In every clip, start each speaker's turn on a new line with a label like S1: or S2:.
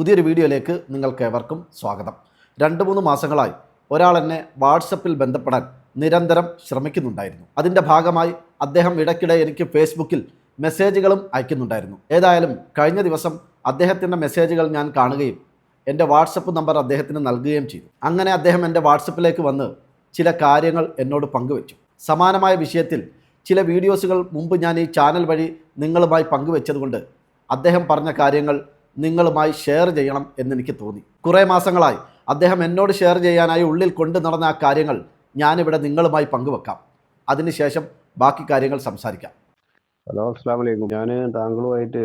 S1: പുതിയൊരു വീഡിയോയിലേക്ക് നിങ്ങൾക്ക് ഏവർക്കും സ്വാഗതം. രണ്ട് മൂന്ന് മാസങ്ങളായി ഒരാൾ എന്നെ വാട്സപ്പിൽ ബന്ധപ്പെടാൻ നിരന്തരം ശ്രമിക്കുന്നുണ്ടായിരുന്നു. അതിന്റെ ഭാഗമായി അദ്ദേഹം ഇടയ്ക്കിടെ എനിക്ക് ഫേസ്ബുക്കിൽ മെസ്സേജുകളും അയക്കുന്നുണ്ടായിരുന്നു. ഏതായാലും കഴിഞ്ഞ ദിവസം അദ്ദേഹത്തിന്റെ മെസ്സേജുകൾ ഞാൻ കാണുകയും എന്റെ വാട്സപ്പ് നമ്പർ അദ്ദേഹത്തിന് നൽകുകയും ചെയ്തു. അങ്ങനെ അദ്ദേഹം എന്റെ വാട്സപ്പിലേക്ക് വന്ന് ചില കാര്യങ്ങൾ എന്നോട് പങ്കുവച്ചു. സമാനമായ വിഷയത്തിൽ ചില വീഡിയോസുകൾ മുമ്പ് ഞാൻ ഈ ചാനൽ വഴി നിങ്ങളുമായി പങ്കുവെച്ചതുകൊണ്ട് അദ്ദേഹം പറഞ്ഞ കാര്യങ്ങൾ നിങ്ങളുമായി ഷെയർ ചെയ്യണം എന്നെനിക്ക് തോന്നി. കുറേ മാസങ്ങളായി അദ്ദേഹം എന്നോട് ഷെയർ ചെയ്യാനായി ഉള്ളിൽ കൊണ്ടു നടന്ന ആ കാര്യങ്ങൾ ഞാനിവിടെ നിങ്ങളുമായി പങ്കുവെക്കാം. അതിനുശേഷം ബാക്കി കാര്യങ്ങൾ സംസാരിക്കാം.
S2: ഹലോ അസ്സാം വലൈക്കും ഞാൻ താങ്കളുമായിട്ട്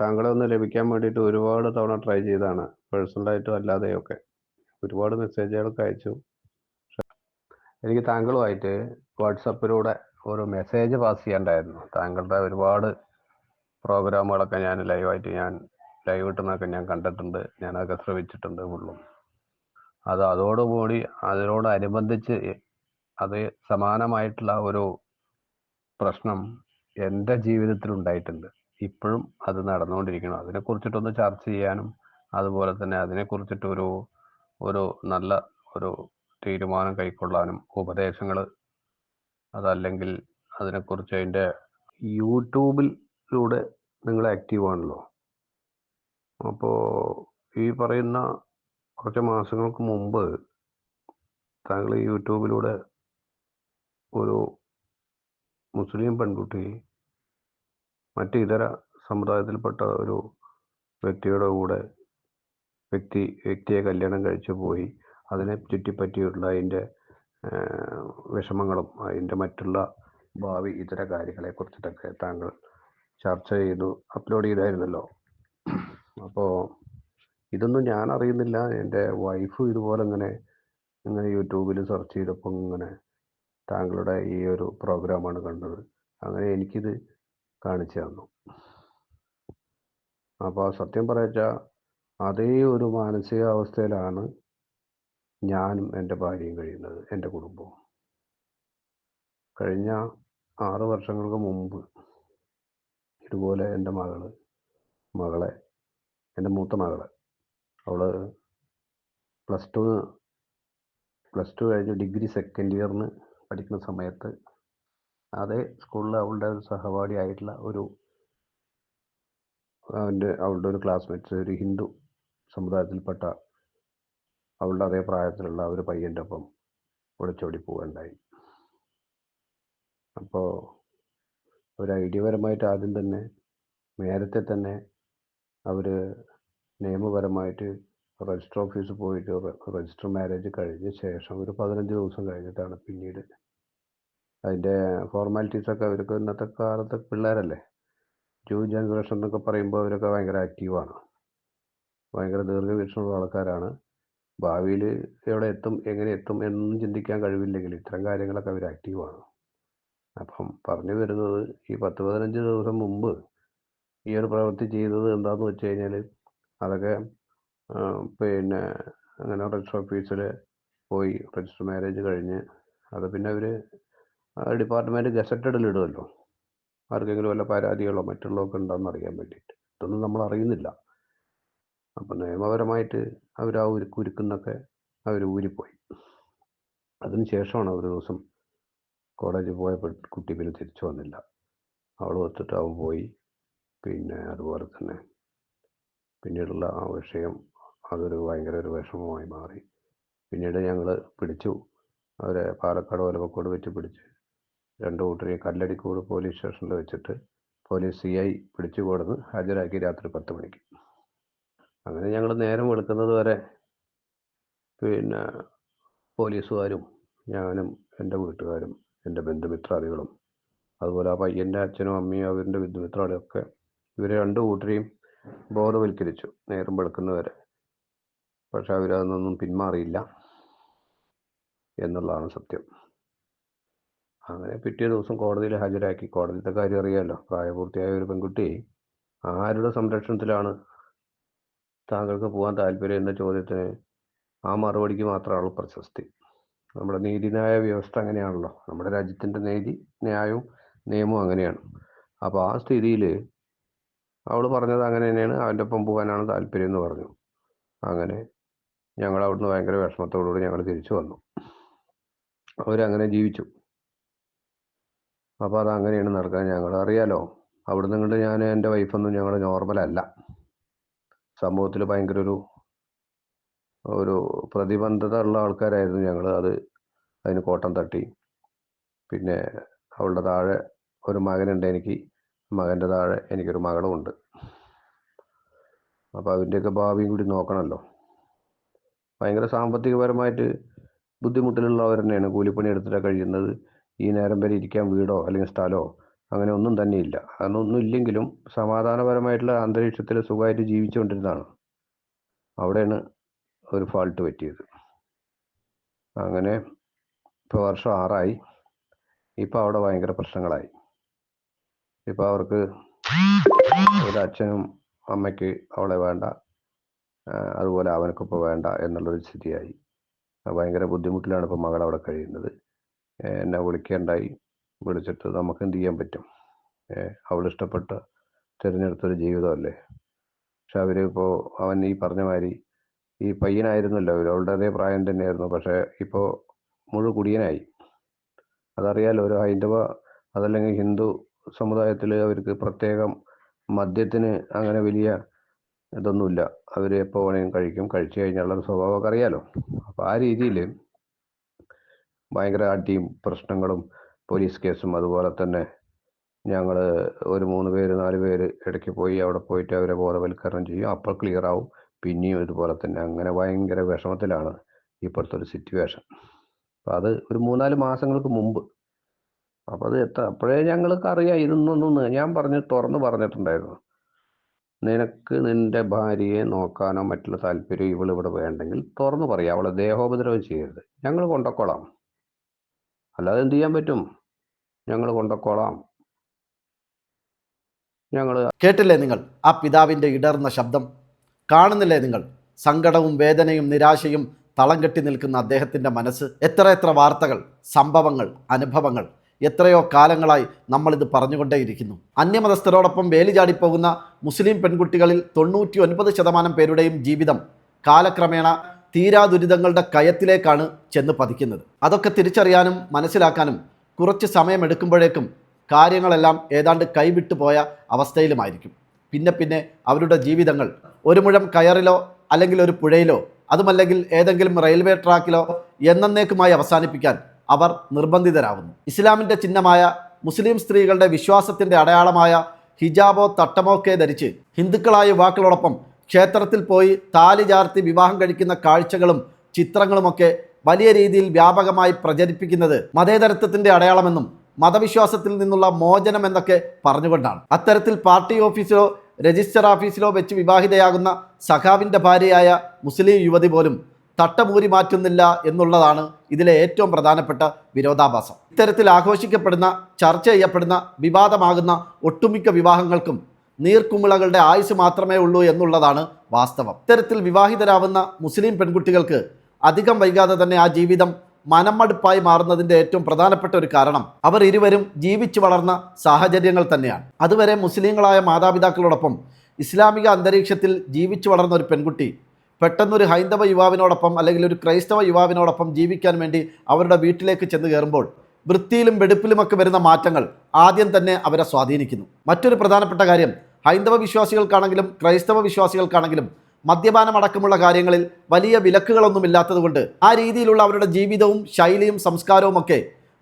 S2: താങ്കളെ ഒന്ന് ലഭിക്കാൻ വേണ്ടിയിട്ട് ഒരുപാട് തവണ ട്രൈ ചെയ്താണ് പേഴ്സണലായിട്ടും അല്ലാതെയൊക്കെ. ഒരുപാട് മെസ്സേജുകളൊക്കെ അയച്ചു. എനിക്ക് താങ്കളുമായിട്ട് വാട്സപ്പിലൂടെ ഒരു മെസ്സേജ് പാസ് ചെയ്യണ്ടായിരുന്നു താങ്കളുടെ ഒരുപാട് പ്രോഗ്രാമുകളൊക്കെ ഞാൻ ലൈവായിട്ട് ഞാൻ ലൈവ് കിട്ടുന്നതൊക്കെ ഞാൻ കണ്ടിട്ടുണ്ട്. ഞാൻ ഞാനതൊക്കെ ശ്രമിച്ചിട്ടുണ്ട് ഫുള്ളും. അത് അതോടുകൂടി അതിനോടനുബന്ധിച്ച് അത് സമാനമായിട്ടുള്ള ഒരു പ്രശ്നം എന്റെ ജീവിതത്തിൽ ഉണ്ടായിട്ടുണ്ട്. ഇപ്പോഴും അത് നടന്നുകൊണ്ടിരിക്കണം അതിനെക്കുറിച്ചിട്ടൊന്ന് ചർച്ച ചെയ്യാനും അതുപോലെ തന്നെ അതിനെക്കുറിച്ചിട്ട് ഒരു ഒരു നല്ല ഒരു തീരുമാനം കൈക്കൊള്ളാനും ഉപദേശങ്ങൾ അതല്ലെങ്കിൽ അതിനെക്കുറിച്ച് അതിന്റെ യൂട്യൂബിലൂടെ നിങ്ങൾ ആക്റ്റീവ് ആണല്ലോ. അപ്പോൾ ഈ പറയുന്ന കുറച്ച് മാസങ്ങൾക്ക് മുമ്പ് താങ്കൾ യൂട്യൂബിലൂടെ ഒരു മുസ്ലിം പെൺകുട്ടി മറ്റ് ഇതര സമുദായത്തിൽപ്പെട്ട ഒരു വ്യക്തിയുടെ കൂടെ വ്യക്തി വ്യക്തിയെ കല്യാണം കഴിച്ചു പോയി. അതിനെ ചുറ്റിപ്പറ്റിയുള്ള അതിന്റെ വിഷമങ്ങളും അതിന്റെ മറ്റുള്ള ഭാവി ഇതര കാര്യങ്ങളെ കുറിച്ചിട്ടൊക്കെ താങ്കൾ ചർച്ച ചെയ്തു അപ്ലോഡ് ചെയ്തായിരുന്നല്ലോ. അപ്പോൾ ഇതൊന്നും ഞാൻ അറിയുന്നില്ല എന്റെ വൈഫ് ഇതുപോലെ ഇങ്ങനെ ഇങ്ങനെ യൂട്യൂബിൽ സെർച്ച് ചെയ്തപ്പോൾ ഇങ്ങനെ താങ്കളുടെ ഈ ഒരു പ്രോഗ്രാമാണ് കണ്ടത്. അങ്ങനെ എനിക്കിത് കാണിച്ചു തന്നു. അപ്പോൾ സത്യം പറയച്ച അതേ ഒരു മാനസികാവസ്ഥയിലാണ് ഞാനും എന്റെ ഭാര്യയും കഴിയുന്നത് എന്റെ കുടുംബവും. കഴിഞ്ഞ ആറ് വർഷങ്ങൾക്ക് മുമ്പ് ഇതുപോലെ എന്റെ മകൾ മകളെ എന്റെ മൂത്ത മകൾ അവൾ പ്ലസ് ടു പ്ലസ് ടു കഴിഞ്ഞ് ഡിഗ്രി സെക്കൻഡ് ഇയറിന് പഠിക്കുന്ന സമയത്ത് അതേ സ്കൂളിൽ അവളുടെ ഒരു സഹപാഠി ആയിട്ടുള്ള ഒരു അവന്റെ അവളുടെ ഒരു ക്ലാസ്മേറ്റ്സ് ഒരു ഹിന്ദു സമുദായത്തിൽപ്പെട്ട അവളുടെ അതേ പ്രായത്തിലുള്ള ഒരു പയ്യന്റെ ഒപ്പം ഒളിച്ചോടി പോവുകയുണ്ടായി. അപ്പോൾ ഒരു ഐഡിയപരമായിട്ട് ആദ്യം തന്നെ നേരത്തെ തന്നെ അവർ നിയമപരമായിട്ട് രജിസ്റ്റർ ഓഫീസിൽ പോയിട്ട് രജിസ്റ്റർ മാരേജ് കഴിഞ്ഞ ശേഷം ഒരു പതിനഞ്ച് ദിവസം കഴിഞ്ഞിട്ടാണ് പിന്നീട് അതിന്റെ ഫോർമാലിറ്റീസൊക്കെ അവർക്ക് ഇന്നത്തെ കാലത്തെ പിള്ളേരല്ലേ? ന്യൂ ജനറേഷൻ എന്നൊക്കെ പറയുമ്പോൾ അവരൊക്കെ ഭയങ്കര ആക്റ്റീവാണ് ഭയങ്കര ദീർഘവീക്ഷണമുള്ള ആൾക്കാരാണ്. ഭാവിയിൽ എവിടെ എത്തും എങ്ങനെ എത്തും എന്നും ചിന്തിക്കാൻ കഴിവില്ലെങ്കിൽ ഇത്തരം കാര്യങ്ങളൊക്കെ അവർ ആക്റ്റീവാണ് അപ്പം പറഞ്ഞു വരുന്നത് ഈ പത്ത് പതിനഞ്ച് ദിവസം മുമ്പ് ഈ ഒരു പ്രവൃത്തി ചെയ്തത് എന്താന്ന് വെച്ച് കഴിഞ്ഞാൽ അതൊക്കെ പിന്നെ അങ്ങനെ രജിസ്റ്റർ ഓഫീസിൽ പോയി രജിസ്റ്റർ മാരേജ് കഴിഞ്ഞ് അത് പിന്നെ അവർ ഡിപ്പാർട്ട്മെന്റ് ഗസറ്റഡിൽ ഇടുമല്ലോ ആർക്കെങ്കിലും വല്ല പരാതികളോ മറ്റുള്ളതൊക്കെ ഉണ്ടോയെന്ന് അറിയാൻ വേണ്ടിയിട്ട്. ഇതൊന്നും നമ്മൾ അറിയുന്നില്ല. അപ്പം നിയമപരമായിട്ട് അവർ ആ ഒരു കുരുക്കുന്നൊക്കെ അവർ ഊരിപ്പോയി. അതിന് ശേഷമാണ് ഒരു ദിവസം കോളേജിൽ പോയപ്പോൾ കുട്ടി പിന്നെ തിരിച്ചു വന്നില്ല. അവൾ ഒത്തിട്ട് അവൻ പോയി. പിന്നെ അതുപോലെ തന്നെ പിന്നീടുള്ള ആ വിഷയം അതൊരു ഭയങ്കര ഒരു വിഷമമായി മാറി. പിന്നീട് ഞങ്ങൾ പിടിച്ചു. അവരെ പാലക്കാട് ഒലവക്കോട് വെച്ച് പിടിച്ച് രണ്ട് കൂട്ടരെയും കല്ലടിക്കോട് പോലീസ് സ്റ്റേഷനിൽ വെച്ചിട്ട് പോലീസ് സി ഐ പിടിച്ചു കൊടുന്ന് ഹാജരാക്കി രാത്രി പത്ത് മണിക്ക്. അങ്ങനെ ഞങ്ങൾ നേരം വെളുക്കുന്നത് വരെ പിന്നെ പോലീസുകാരും ഞാനും എന്റെ വീട്ടുകാരും എന്റെ ബന്ധുമിത്രാദികളും അതുപോലെ ആ പയ്യന്റെ അച്ഛനും അമ്മയും അവരുടെ ബന്ധുമിത്രാദികളൊക്കെ ഇവരെ രണ്ടു കൂട്ടരെയും ബോധവൽക്കരിച്ചു നേരം വെളുക്കുന്നവരെ. പക്ഷെ അവരതൊന്നും പിന്മാറിയില്ല എന്നുള്ളതാണ് സത്യം. അങ്ങനെ പിറ്റേ ദിവസം കോടതിയിൽ ഹാജരാക്കി. കോടതിയുടെ കാര്യം അറിയാമല്ലോ പ്രായപൂർത്തിയായ ഒരു പെൺകുട്ടി ആരുടെ സംരക്ഷണത്തിലാണ് താങ്കൾക്ക് പോകാൻ താല്പര്യം എന്ന ചോദ്യത്തിന് ആ മറുപടിക്ക് മാത്രമാണ് പ്രശസ്തി. നമ്മുടെ നീതിന്യായ വ്യവസ്ഥ അങ്ങനെയാണല്ലോ. നമ്മുടെ രാജ്യത്തിന്റെ നീതി ന്യായവും നിയമവും അങ്ങനെയാണ്. അപ്പോൾ ആ സ്ഥിതിയിൽ അവൾ പറഞ്ഞത് അങ്ങനെ തന്നെയാണ്. അവന്റെ ഒപ്പം പോകാനാണ് താല്പര്യം എന്ന് പറഞ്ഞു. അങ്ങനെ ഞങ്ങൾ അവിടുന്ന് ഭയങ്കര വിഷമത്തോടുകൂടി ഞങ്ങൾ തിരിച്ചു വന്നു. അവരങ്ങനെ ജീവിച്ചു. അപ്പോൾ അതങ്ങനെയാണ് നടക്കാൻ ഞങ്ങൾ അറിയാലോ. അവിടുന്ന് ഇങ്ങോട്ട് ഞാൻ എന്റെ വൈഫൊന്നും ഞങ്ങൾ നോർമലല്ല സമൂഹത്തിൽ ഭയങ്കര ഒരു ഒരു പ്രതിബന്ധത ഉള്ള ആൾക്കാരായിരുന്നു ഞങ്ങൾ അത് അതിന് കോട്ടം തട്ടി. പിന്നെ അവളുടെ താഴെ ഒരു മകനുണ്ട് എനിക്ക്. മകന്റെ താഴെ എനിക്കൊരു മകളുമുണ്ട്. അപ്പോൾ അതിന്റെയൊക്കെ ഭാവിയും കൂടി നോക്കണമല്ലോ. ഭയങ്കര സാമ്പത്തികപരമായിട്ട് ബുദ്ധിമുട്ടിലുള്ളവർ തന്നെയാണ്. കൂലിപ്പണി എടുത്തിട്ടാണ് കഴിയുന്നത്. ഈ നേരം വരെ ഇരിക്കാൻ വീടോ അല്ലെങ്കിൽ സ്ഥലമോ അങ്ങനെ ഒന്നും തന്നെ ഇല്ല അതൊന്നും ഇല്ലെങ്കിലും സമാധാനപരമായിട്ടുള്ള അന്തരീക്ഷത്തിൽ സുഖമായിട്ട് ജീവിച്ചുകൊണ്ടിരുന്നതാണ്. അവിടെയാണ് ഒരു ഫാൾട്ട് പറ്റിയത്. അങ്ങനെ ഇപ്പോൾ വർഷം ആറായി. ഇപ്പോൾ അവിടെ ഭയങ്കര പ്രശ്നങ്ങളായി. ഇപ്പോൾ അവർക്ക് ഒരു അച്ഛനും അമ്മയ്ക്ക് അവളെ വേണ്ട അതുപോലെ അവനക്കിപ്പോൾ വേണ്ട എന്നുള്ളൊരു സ്ഥിതിയായി. ഭയങ്കര ബുദ്ധിമുട്ടിലാണ് ഇപ്പോൾ മകൾ അവിടെ കഴിയുന്നത്. എന്നെ വിളിക്കേണ്ടായി വിളിച്ചിട്ട് നമുക്ക് എന്ത് ചെയ്യാൻ പറ്റും? അവൾ ഇഷ്ടപ്പെട്ട തിരഞ്ഞെടുത്തൊരു ജീവിതമല്ലേ? പക്ഷെ അവർ അവൻ ഈ പറഞ്ഞ മാതിരി ഈ പയ്യനായിരുന്നല്ലോ അവർ അവളുടെ അതേ പ്രായം തന്നെയായിരുന്നു പക്ഷേ ഇപ്പോൾ മുഴു കുടിയനായി. അതറിയാലോ ഒരു ഹൈന്ദവ അതല്ലെങ്കിൽ ഹിന്ദു സമുദായത്തിൽ അവർക്ക് പ്രത്യേകം മദ്യത്തിന് അങ്ങനെ വലിയ ഇതൊന്നുമില്ല. അവർ എപ്പോൾ വേണമെങ്കിലും കഴിക്കും. കഴിച്ചു കഴിഞ്ഞാലുള്ള സ്വഭാവമൊക്കെ അറിയാലോ. അപ്പോൾ ആ രീതിയിൽ ഭയങ്കര അടിയും പ്രശ്നങ്ങളും പോലീസ് കേസും അതുപോലെ തന്നെ ഞങ്ങൾ ഒരു മൂന്ന് പേര് നാല് പേര് ഇടയ്ക്ക് പോയി അവിടെ പോയിട്ട് അവരെ ബോധവൽക്കരണം ചെയ്യും. അപ്പോൾ ക്ലിയർ ആവും. പിന്നെയും ഇതുപോലെ തന്നെ. അങ്ങനെ ഭയങ്കര വിഷമത്തിലാണ് ഇപ്പോഴത്തെ ഒരു സിറ്റുവേഷൻ അപ്പോൾ അത് ഒരു മൂന്നാൽ മാസങ്ങൾക്ക് മുമ്പ് അപ്പോൾ അത് എത്ര? അപ്പോഴേ ഞങ്ങൾക്ക് അറിയാം എന്ന് ഞാൻ പറഞ്ഞ് തുറന്ന് പറഞ്ഞിട്ടുണ്ടായിരുന്നു. നിനക്ക് നിന്റെ ഭാര്യയെ നോക്കാനോ മറ്റുള്ള താല്പര്യം ഇവൾ ഇവിടെ വേണ്ടെങ്കിൽ തുറന്നു പറയാം. അവളെ ദേഹോപദ്രവം ചെയ്യരുത്. ഞങ്ങൾ കൊണ്ടക്കോളാം. അല്ലാതെ എന്ത് ചെയ്യാൻ പറ്റും? ഞങ്ങൾ കൊണ്ടക്കോളാം. ഞങ്ങൾ
S1: കേട്ടില്ലേ നിങ്ങൾ? ആ പിതാവിന്റെ ഇടർന്ന ശബ്ദം. കാണുന്നില്ലേ നിങ്ങൾ? സങ്കടവും വേദനയും നിരാശയും തളം കെട്ടി നിൽക്കുന്ന അദ്ദേഹത്തിന്റെ മനസ്സ്. എത്ര എത്ര വാർത്തകൾ സംഭവങ്ങൾ അനുഭവങ്ങൾ. എത്രയോ കാലങ്ങളായി നമ്മളിത് പറഞ്ഞുകൊണ്ടേയിരിക്കുന്നു. അന്യമതസ്ഥരോടൊപ്പം വേലി ചാടിപ്പോകുന്ന മുസ്ലിം പെൺകുട്ടികളിൽ തൊണ്ണൂറ്റി ഒൻപത് ശതമാനം പേരുടെയും ജീവിതം കാലക്രമേണ തീരാ ദുരിതങ്ങളുടെ കയത്തിലേക്കാണ് ചെന്ന് പതിക്കുന്നത്. അതൊക്കെ തിരിച്ചറിയാനും മനസ്സിലാക്കാനും കുറച്ച് സമയമെടുക്കുമ്പോഴേക്കും കാര്യങ്ങളെല്ലാം ഏതാണ്ട് കൈവിട്ടു പോയ അവസ്ഥയിലുമായിരിക്കും. പിന്നെ പിന്നെ അവരുടെ ജീവിതങ്ങൾ ഒരു മുഴം കയറിലോ അല്ലെങ്കിൽ ഒരു പുഴയിലോ അതുമല്ലെങ്കിൽ ഏതെങ്കിലും റെയിൽവേ ട്രാക്കിലോ എന്നേക്കുമായി അവസാനിപ്പിക്കാൻ അവർ നിർബന്ധിതരാകുന്നു ഇസ്ലാമിന്റെ ചിഹ്നമായ മുസ്ലിം സ്ത്രീകളുടെ വിശ്വാസത്തിന്റെ അടയാളമായ ഹിജാബോ തട്ടമോ ഒക്കെ ധരിച്ച് ഹിന്ദുക്കളായ യുവാക്കളോടൊപ്പം ക്ഷേത്രത്തിൽ പോയി താലി ചാർത്തി വിവാഹം കഴിക്കുന്ന കാഴ്ചകളും ചിത്രങ്ങളുമൊക്കെ വലിയ രീതിയിൽ വ്യാപകമായി പ്രചരിപ്പിക്കുന്നത് മതേതരത്വത്തിന്റെ അടയാളമെന്നും മതവിശ്വാസത്തിൽ നിന്നുള്ള മോചനം എന്നൊക്കെ പറഞ്ഞുകൊണ്ടാണ്. അത്തരത്തിൽ പാർട്ടി ഓഫീസിലോ രജിസ്റ്റർ ഓഫീസിലോ വെച്ച് വിവാഹിതയാകുന്ന സഖാവിന്റെ ഭാര്യയായ മുസ്ലിം യുവതി പോലും തട്ടമൂരി മാറ്റുന്നില്ല എന്നുള്ളതാണ് ഇതിലെ ഏറ്റവും പ്രധാനപ്പെട്ട വിരോധാഭാസം. ഇത്തരത്തിൽ ആഘോഷിക്കപ്പെടുന്ന ചർച്ച ചെയ്യപ്പെടുന്ന വിവാദമാകുന്ന ഒട്ടുമിക്ക വിവാഹങ്ങൾക്കും നീർക്കുമിളകളുടെ ആയുസ് മാത്രമേ ഉള്ളൂ എന്നുള്ളതാണ് വാസ്തവം. ഇത്തരത്തിൽ വിവാഹിതരാവുന്ന മുസ്ലിം പെൺകുട്ടികൾക്ക് അധികം വൈകാതെ തന്നെ ആ ജീവിതം മനമടുപ്പായി മാറുന്നതിന്റെ ഏറ്റവും പ്രധാനപ്പെട്ട ഒരു കാരണം അവർ ഇരുവരും ജീവിച്ചു വളർന്ന സാഹചര്യങ്ങൾ തന്നെയാണ്. അതുവരെ മുസ്ലിങ്ങളായ മാതാപിതാക്കളോടൊപ്പം ഇസ്ലാമിക അന്തരീക്ഷത്തിൽ ജീവിച്ചു വളർന്ന ഒരു പെൺകുട്ടി പെട്ടെന്നൊരു ഹൈന്ദവ യുവാവിനോടൊപ്പം അല്ലെങ്കിൽ ഒരു ക്രൈസ്തവ യുവാവിനോടൊപ്പം ജീവിക്കാൻ വേണ്ടി അവരുടെ വീട്ടിലേക്ക് ചെന്ന് കയറുമ്പോൾ വൃത്തിയിലും വെടുപ്പിലുമൊക്കെ വരുന്ന മാറ്റങ്ങൾ ആദ്യം തന്നെ അവരെ സ്വാധീനിക്കുന്നു. മറ്റൊരു പ്രധാനപ്പെട്ട കാര്യം ഹൈന്ദവ വിശ്വാസികൾക്കാണെങ്കിലും ക്രൈസ്തവ വിശ്വാസികൾക്കാണെങ്കിലും മദ്യപാനം അടക്കമുള്ള കാര്യങ്ങളിൽ വലിയ വിലക്കുകളൊന്നും ഇല്ലാത്തതുകൊണ്ട് ആ രീതിയിലുള്ള അവരുടെ ജീവിതവും ശൈലിയും സംസ്കാരവും ഒക്കെ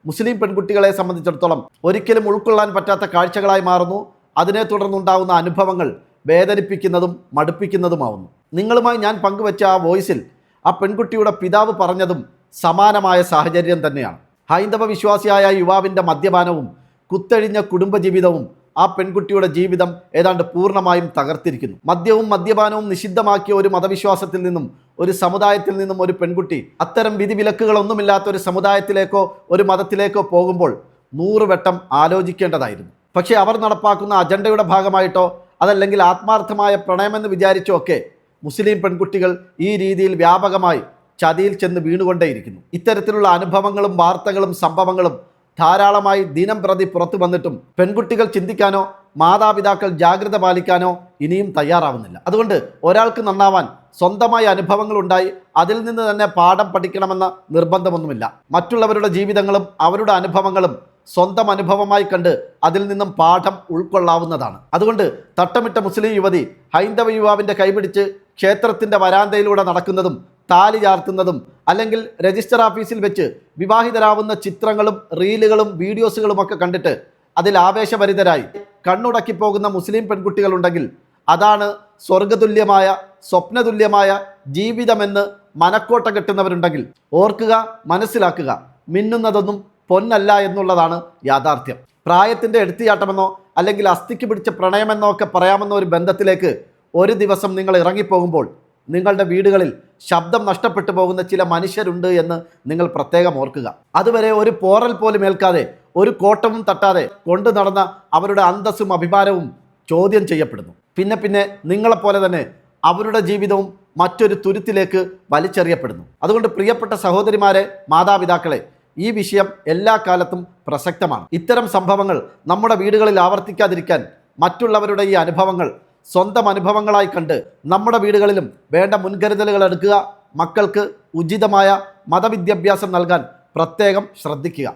S1: മുസ്ലിം പെൺകുട്ടികളെ സംബന്ധിച്ചിടത്തോളം ഒരിക്കലും ഉൾക്കൊള്ളാൻ പറ്റാത്ത കാഴ്ചകളായി മാറുന്നു. അതിനെ തുടർന്നുണ്ടാകുന്ന അനുഭവങ്ങൾ വേദനിപ്പിക്കുന്നതും മടുപ്പിക്കുന്നതുമാവുന്നു. നിങ്ങളുമായി ഞാൻ പങ്കുവച്ച ആ വോയിസിൽ ആ പെൺകുട്ടിയുടെ പിതാവ് പറഞ്ഞതും സമാനമായ സാഹചര്യം തന്നെയാണ്. ഹൈന്ദവ വിശ്വാസിയായ യുവാവിന്റെ മദ്യപാനവും കുത്തഴിഞ്ഞ കുടുംബജീവിതവും ആ പെൺകുട്ടിയുടെ ജീവിതം ഏതാണ്ട് പൂർണമായും തകർത്തിരിക്കുന്നു. മദ്യവും മദ്യപാനവും നിഷിദ്ധമാക്കിയ ഒരു മതവിശ്വാസത്തിൽ നിന്നും ഒരു സമുദായത്തിൽ നിന്നും ഒരു പെൺകുട്ടി അത്തരം വിധിവിലക്കുകളൊന്നുമില്ലാത്ത ഒരു സമുദായത്തിലേക്കോ ഒരു മതത്തിലേക്കോ പോകുമ്പോൾ നൂറുവട്ടം ആലോചിക്കേണ്ടതായിരുന്നു. പക്ഷേ അവർ നടപ്പാക്കുന്ന അജണ്ടയുടെ ഭാഗമായിട്ടോ അതല്ലെങ്കിൽ ആത്മാർത്ഥമായ പ്രണയമെന്ന് വിചാരിച്ചോ ഒക്കെ മുസ്ലിം പെൺകുട്ടികൾ ഈ രീതിയിൽ വ്യാപകമായി ചതിയിൽ ചെന്ന് വീണുകൊണ്ടേയിരിക്കുന്നു. ഇത്തരത്തിലുള്ള അനുഭവങ്ങളും വാർത്തകളും സംഭവങ്ങളും ധാരാളമായി ദിനം പ്രതി പുറത്തു വന്നിട്ടും പെൺകുട്ടികൾ ചിന്തിക്കാനോ മാതാപിതാക്കൾ ജാഗ്രത പാലിക്കാനോ ഇനിയും തയ്യാറാവുന്നില്ല. അതുകൊണ്ട് ഒരാൾക്ക് നന്നാവാൻ സ്വന്തമായ അനുഭവങ്ങൾ ഉണ്ടായി അതിൽ നിന്ന് തന്നെ പാഠം പഠിക്കണമെന്ന നിർബന്ധമൊന്നുമില്ല. മറ്റുള്ളവരുടെ ജീവിതങ്ങളും അവരുടെ അനുഭവങ്ങളും സ്വന്തം അനുഭവമായി കണ്ട് അതിൽ നിന്നും പാഠം ഉൾക്കൊള്ളാവുന്നതാണ്. അതുകൊണ്ട് തട്ടമിട്ട മുസ്ലിം യുവതി ഹൈന്ദവ യുവാവിന്റെ കൈപിടിച്ച് ക്ഷേത്രത്തിന്റെ വരാന്തയിലൂടെ നടക്കുന്നതും താലി ചാർത്തുന്നതും അല്ലെങ്കിൽ രജിസ്റ്റർ ഓഫീസിൽ വെച്ച് വിവാഹിതരാവുന്ന ചിത്രങ്ങളും റീലുകളും വീഡിയോസുകളുമൊക്കെ കണ്ടിട്ട് അതിൽ ആവേശഭരിതരായി കണ്ണുടക്കി പോകുന്ന മുസ്ലിം പെൺകുട്ടികളുണ്ടെങ്കിൽ അതാണ് സ്വർഗതുല്യമായ സ്വപ്നതുല്യമായ ജീവിതമെന്ന് മനക്കോട്ട കെട്ടുന്നവരുണ്ടെങ്കിൽ ഓർക്കുക മനസ്സിലാക്കുക. മിന്നുന്നതൊന്നും പൊന്നല്ല എന്നുള്ളതാണ് യാഥാർത്ഥ്യം. പ്രായത്തിന്റെ എടുത്തിയാട്ടമെന്നോ അല്ലെങ്കിൽ അസ്ഥിക്ക് പിടിച്ച പ്രണയമെന്നോ ഒക്കെ പറയാമെന്ന ഒരു ബന്ധത്തിലേക്ക് ഒരു ദിവസം നിങ്ങൾ ഇറങ്ങിപ്പോകുമ്പോൾ നിങ്ങളുടെ വീടുകളിൽ ശബ്ദം നഷ്ടപ്പെട്ടു പോകുന്ന ചില മനുഷ്യരുണ്ട് എന്ന് നിങ്ങൾ പ്രത്യേകം ഓർക്കുക. അതുവരെ ഒരു പോറൽ പോലും ഏൽക്കാതെ ഒരു കോട്ടവും തട്ടാതെ കൊണ്ടു നടന്ന അവരുടെ അന്തസ്സും അഭിമാനവും ചോദ്യം ചെയ്യപ്പെടുന്നു. പിന്നെ പിന്നെ നിങ്ങളെപ്പോലെ തന്നെ അവരുടെ ജീവിതവും മറ്റൊരു തുരുത്തിലേക്ക് വലിച്ചെറിയപ്പെടുന്നു. അതുകൊണ്ട് പ്രിയപ്പെട്ട സഹോദരിമാരെ മാതാപിതാക്കളെ ഈ വിഷയം എല്ലാ കാലത്തും പ്രസക്തമാണ്. ഇത്തരം സംഭവങ്ങൾ നമ്മുടെ വീടുകളിൽ ആവർത്തിക്കാതിരിക്കാൻ മറ്റുള്ളവരുടെ ഈ അനുഭവങ്ങൾ സ്വന്തം അനുഭവങ്ങളായി കണ്ട് നമ്മുടെ വീടുകളിലും വേണ്ട മുൻകരുതലുകൾ എടുക്കുക മക്കൾക്ക് ഉചിതമായ മതവിദ്യാഭ്യാസം നൽകാൻ പ്രത്യേകം ശ്രദ്ധിക്കുക.